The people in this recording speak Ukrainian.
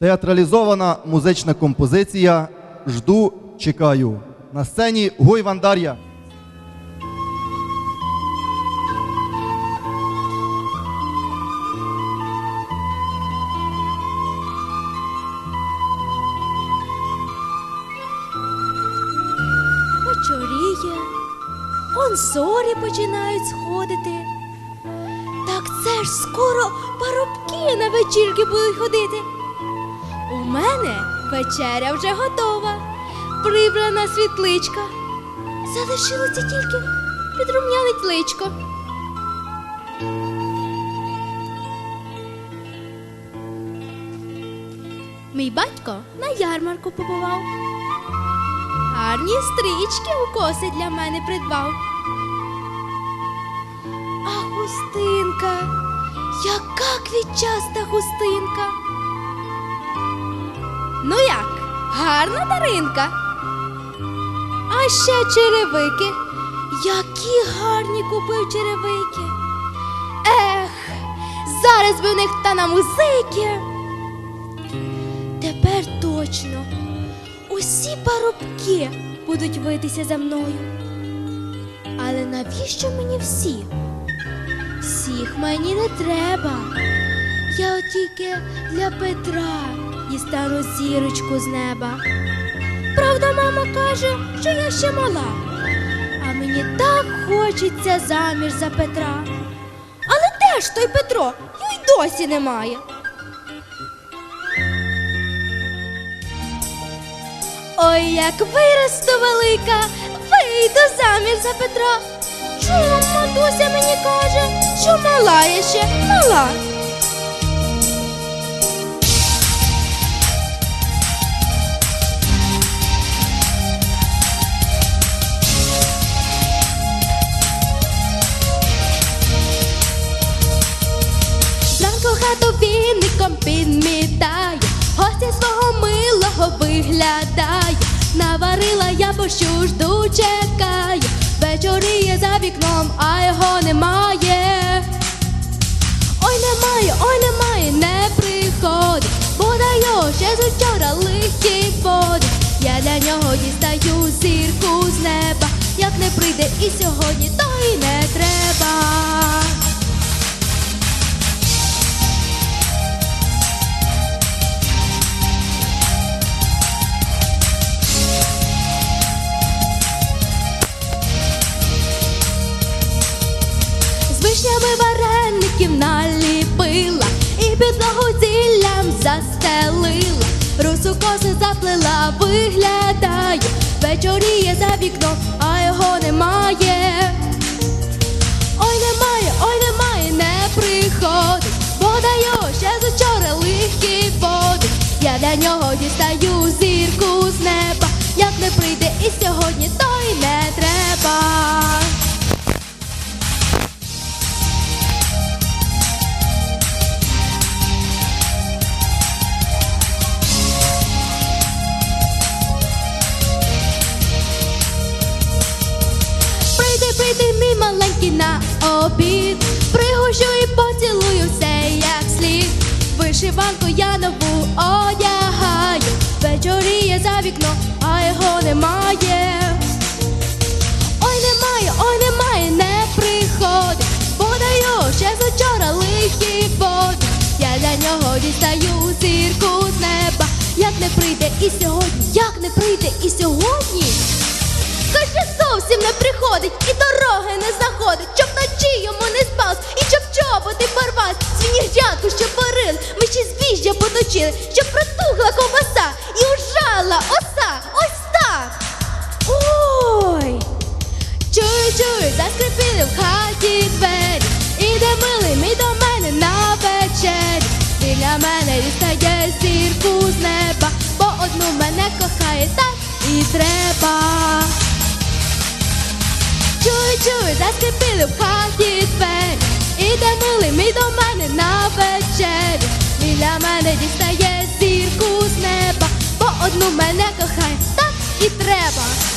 Театралізована музична композиція Жду, чекаю. На сцені Гуй Вандар'я. Вечоріє, он зорі починають сходити. Так це ж скоро парубки на вечірки будуть ходити. У мене вечеря вже готова, прибрана світличка. Залишилося тільки підрум'янить личко. Мій батько на ярмарку побував. Гарні стрічки у коси для мене придбав. А хустинка, яка квітчаста хустинка. Ну як, гарна даринка? А ще черевики. Які гарні купив черевики. Ех, зараз би в них та на музики. Тепер точно усі парубки будуть витися за мною. Але навіщо мені всі? Всіх мені не треба. Я тільки для Петра дістану зірочку з неба. Правда, мама каже, що я ще мала, а мені так хочеться заміж за Петра. Але де ж той Петро? Його й досі немає. Ой, як виросту велика, вийду заміж за Петра. Чому матуся мені каже, що мала я ще мала? Хату віником підмітає, гостя свого милого виглядає. Наварила я борщу, жду, чекаю. Вечоріє за вікном, а його немає. Ой, немає, ой, немає, не приходить. Бо даю ще з учора лихі води. Я для нього дістаю зірку з неба. Як не прийде і сьогодні, то й не треба. Русу заплила, виглядає, вечоріє за вікном, а його немає. Маленький на обід. Пригощу і поцілую все як слід. Вишиванку я нову одягаю. Вечоріє за вікном, а його немає. Ой, немає, ой, немає, не приходить. Подаю ще з учора лихі води. Я для нього дістаю зірку з неба. Як не прийде і сьогодні, як не прийде і сьогодні. Каже, зовсім не приходить і дороги не знаходить, щоб вночі йому не спав, і щоб чоботи порвать, сніждятку, що порили, ми ще збіжжя поточили, щоб протухла ковбаса і ужала оса, ось так. Ой, чую, чую, заскрипіли в хаті двері. Іде милий мій до мене на вечері. Біля мене дістає зірку з неба, бо одну мене кохає, так і треба. Чую, чуй, заскипили в хаті двері. Іде милий мій до мене на вечері. Біля мене дістає зірку з неба, бо одну мене кохає, так і треба.